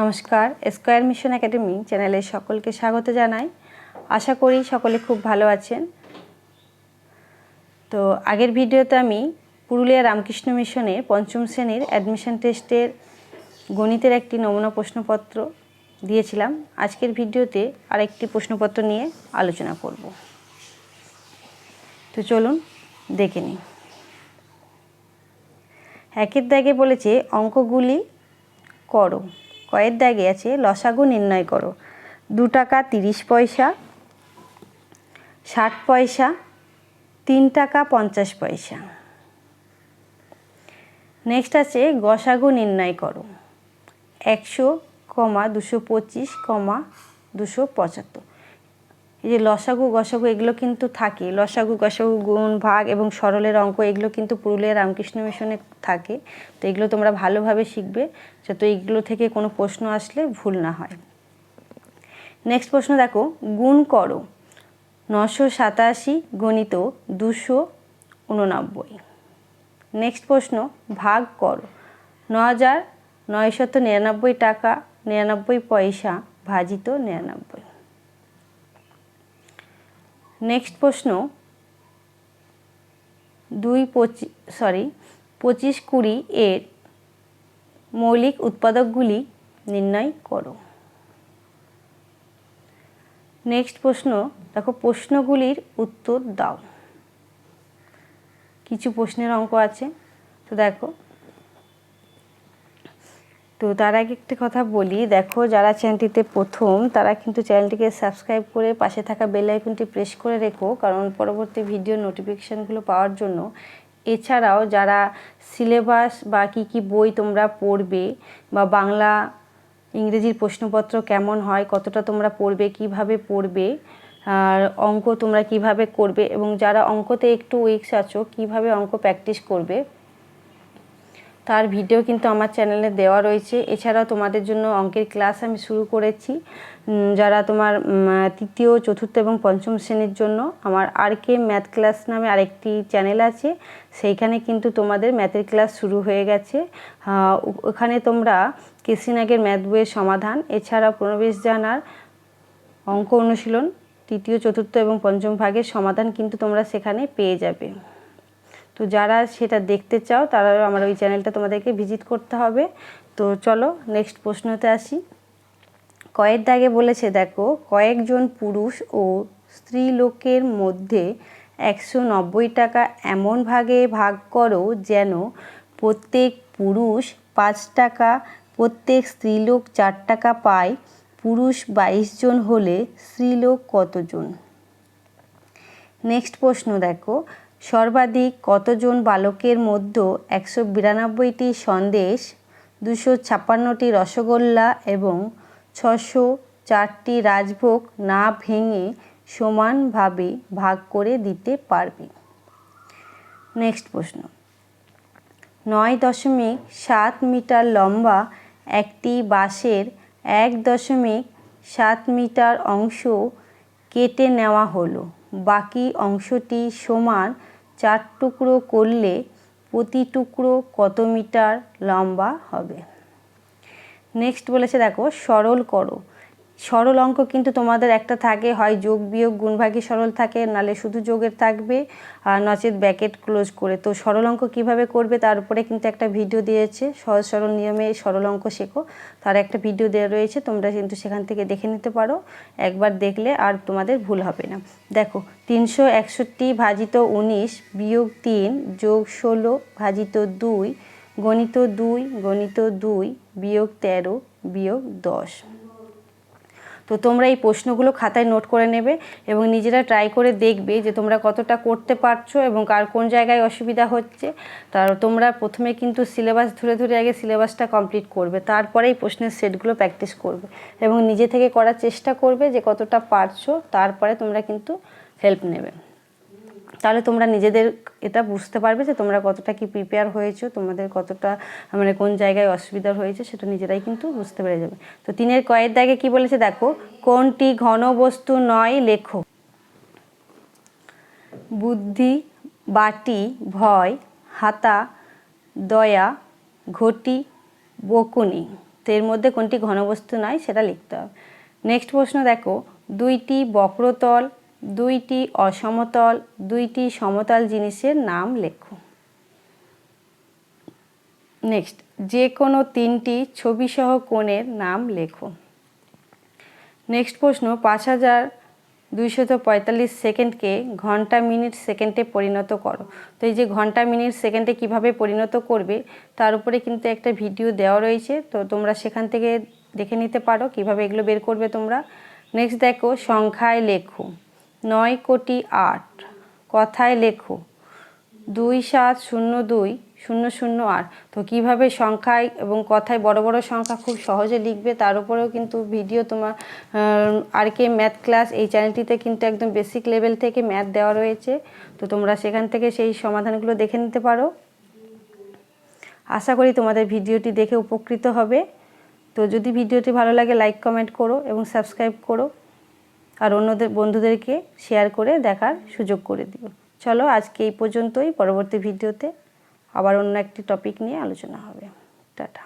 নমস্কার square mission academy চ্যানেলে সকলকে স্বাগত জানাই। আশা করি সকলে খুব ভালো আছেন। তো আগের ভিডিওতে আমি পুরুলিয়া রামকৃষ্ণ মিশনের পঞ্চম শ্রেণির অ্যাডমিশন টেস্টের গণিতের একটি নমুনা প্রশ্নপত্র দিয়েছিলাম। আজকের ভিডিওতে আরেকটি প্রশ্নপত্র নিয়ে আলোচনা করব। তো চলুন দেখে নিই। একের দাগে বলেছে, অঙ্কগুলি করো। কয়ের দাগে আছে, লসাগু নির্ণয় করো। দু টাকা তিরিশ পয়সা, ষাট পয়সা, তিন টাকা পঞ্চাশ পয়সা। নেক্সট আছে, গসাগু নির্ণয় করো। একশো, কমা দুশো পঁচিশ, কমা দুশো পঁচাত্তর। এই যে লসাগু, গসাগু এগুলো কিন্তু থাকে। লসাগু, গসাগু, গুণ, ভাগ এবং সরলের অঙ্ক এগুলো কিন্তু পুরুলিয়া রামকৃষ্ণ মিশনে থাকে। তো এগুলো তোমরা ভালোভাবে শিখবে যাতে এগুলো থেকে কোনো প্রশ্ন আসলে ভুল না হয়। নেক্সট প্রশ্ন দেখো, গুণ করো। নশো সাতাশি গণিত দুশো উননব্বই। নেক্সট প্রশ্ন, ভাগ করো। ন হাজার নয়শত নিরানব্বই টাকা, নিরানব্বই পয়সা ভাজিত নিরানব্বই। নেক্সট প্রশ্ন, দুই পঁচিশ সরি পঁচিশ কুড়ি এর মৌলিক উৎপাদকগুলি নির্ণয় করো। নেক্সট প্রশ্ন, দেখো প্রশ্নগুলির উত্তর দাও। কিছু প্রশ্নের অঙ্ক আছে, তো দেখো তো তার আগে একটা কথা বলি, দেখো যারা চ্যানেলটিতে প্রথম, তারা কিন্তু চ্যানেলটিকে সাবস্ক্রাইব করে পাশে থাকা বেল আইকনটি প্রেস করে রেখো, কারণ পরবর্তী ভিডিও নোটিফিকেশানগুলো পাওয়ার জন্য। এছাড়াও যারা সিলেবাস বা কি কি বই তোমরা পড়বে বা বাংলা, ইংরেজির প্রশ্নপত্র কেমন হয়, কতটা তোমরা পড়বে, কীভাবে পড়বে, আর অঙ্ক তোমরা কীভাবে করবে এবং যারা অঙ্কতে একটু উইক্স আছো, কীভাবে অঙ্ক প্র্যাকটিস করবে তার ভিডিও কিন্তু আমার চ্যানেলে দেওয়া রয়েছে। এছাড়াও তোমাদের জন্য অঙ্কের ক্লাস আমি শুরু করেছি। যারা তোমার তৃতীয়, চতুর্থ এবং পঞ্চম শ্রেণির জন্য আমার আর কে ম্যাথ ক্লাস নামে আরেকটি চ্যানেল আছে, সেইখানে কিন্তু তোমাদের ম্যাথের ক্লাস শুরু হয়ে গেছে। ওখানে তোমরা কেসিনাগের ম্যাথ বইয়ের সমাধান, এছাড়া প্রণবেশ জানার অঙ্ক অনুশীলন, তৃতীয়, চতুর্থ এবং পঞ্চম ভাগের সমাধান কিন্তু তোমরা সেখানে পেয়ে যাবে। তো যারা সেটা দেখতে চাও তারা আমার ওই চ্যানেলটা তোমাদেরকে ভিজিট করতে হবে। তো চলো নেক্সট প্রশ্নতে আসি। কয়েক দাগে বলেছে, দেখো, কয়েকজন পুরুষ ও স্ত্রী লোকের মধ্যে একশো নব্বই টাকা এমন ভাগে ভাগ করো যেন প্রত্যেক পুরুষ পাঁচ টাকা, প্রত্যেক স্ত্রীলোক চার টাকা পায়, পুরুষ বাইশ জন হলে স্ত্রীলোক কতজন? নেক্সট প্রশ্ন, দেখো সর্বাধিক কতজন বালকের মধ্যে একশো বিরানব্বইটি সন্দেশ, দুশো ছাপ্পান্নটি রসগোল্লা এবং ছশো চারটি রাজভোগ না ভেঙে সমানভাবে ভাগ করে দিতে পারবে? নেক্সট প্রশ্ন। নয় দশমিক সাত মিটার লম্বা একটি বাঁশের এক দশমিক সাত মিটার অংশ কেটে নেওয়া হলো। বাকি অংশটি সমান চার টুকরো করলে প্রতি টুকরো কত মিটার লম্বা হবে? নেক্সট বলেছে দেখো সরল করো। সরল অঙ্ক কিন্তু তোমাদের একটা থাকে, হয় যোগ বিয়োগ গুণভাগী সরল থাকে, নালে শুধু যোগের থাকবে, আর নচেত ব্যাকেট ক্লোজ করে। তো সরল অঙ্ক কীভাবে করবে তার উপরে কিন্তু একটা ভিডিও দিয়েছে, সহজ সরল নিয়মে সরল অঙ্ক শেখো। তার একটা ভিডিও দেওয়া রয়েছে, তোমরা কিন্তু সেখান থেকে দেখে নিতে পারো। একবার দেখলে আর তোমাদের ভুল হবে না। দেখো, তিনশো একষট্টি ভাজিত উনিশ বিয়োগ তিন যোগ ষোলো ভাজিত দুই, গণিত দুই গণিত দুই বিয়োগ তেরো বিয়োগ দশ। তো তোমরা এই প্রশ্নগুলো খাতায় নোট করে নেবে এবং নিজেরা ট্রাই করে দেখবে যে তোমরা কতটা করতে পারছ এবং কার কোন জায়গায় অসুবিধা হচ্ছে। তার তোমরা প্রথমে কিন্তু সিলেবাস ধরে ধরে আগে সিলেবাসটা কমপ্লিট করবে। তারপরে এই প্রশ্নের সেটগুলো প্র্যাকটিস করবে এবং নিজে থেকে করার চেষ্টা করবে যে কতটা পারছ। তারপরে তোমরা কিন্তু হেল্প নেবে। তাহলে তোমরা নিজেদের এটা বুঝতে পারবে যে তোমরা কতটা কি প্রিপেয়ার হয়েছো, তোমাদের কতটা মানে কোন জায়গায় অসুবিধা হয়েছে সেটা নিজেরাই কিন্তু বুঝতে পেরে যাবে। তো তিনের কয়ের দাগে কি বলেছে দেখো, কোনটি ঘন বস্তু নয় লেখো। বুদ্ধি, বাটি, ভয়, হাতা, দয়া, ঘটি, বকুনি। তো এর মধ্যে কোনটি ঘনবস্তু নয় সেটা লিখতে হবে। নেক্সট প্রশ্ন দেখো, দুইটি বক্রতল দুইটি অসমতল, দুইটি সমতল জিনিসের নাম লেখো। নেক্সট যে কোনো তিনটি ছবিসহ কোণের নাম লেখো। নেক্সট প্রশ্ন, পাঁচ হাজার দুইশত পঁয়তাল্লিশ সেকেন্ডকে ঘণ্টা মিনিট সেকেন্ডে পরিণত করো। তো এই যে ঘণ্টা মিনিট সেকেন্ডে কীভাবে পরিণত করবে, তার উপরে কিন্তু একটা ভিডিও দেওয়া রয়েছে। তো তোমরা সেখান থেকে দেখে নিতে পারো কীভাবে এগুলো বের করবে তোমরা। নেক্সট দেখো, সংখ্যায় লেখো। নয় কোটি আট। কথায় লেখো। দুই সাত শূন্য দুই শূন্য শূন্য আট। তো কীভাবে সংখ্যায় এবং কথায় বড় বড় সংখ্যা খুব সহজে লিখবে, তার উপরেও কিন্তু ভিডিও তোমার আর কে ম্যাথ ক্লাস এই চ্যানেলটিতে কিন্তু একদম বেসিক লেভেল থেকে ম্যাথ দেওয়া রয়েছে। তো তোমরা সেখান থেকে সেই সমাধানগুলো দেখে নিতে পারো। আশা করি তোমাদের ভিডিওটি দেখে উপকৃত হবে। তো যদি ভিডিওটি ভালো লাগে লাইক কমেন্ট করো এবং সাবস্ক্রাইব করো। আর অন্যদের বন্ধুদেরকে শেয়ার করে দেখার সুযোগ করে দিও। চলো আজকে এই পর্যন্তই, পরবর্তী ভিডিওতে আবার অন্য একটি টপিক নিয়ে আলোচনা হবে। টাটা।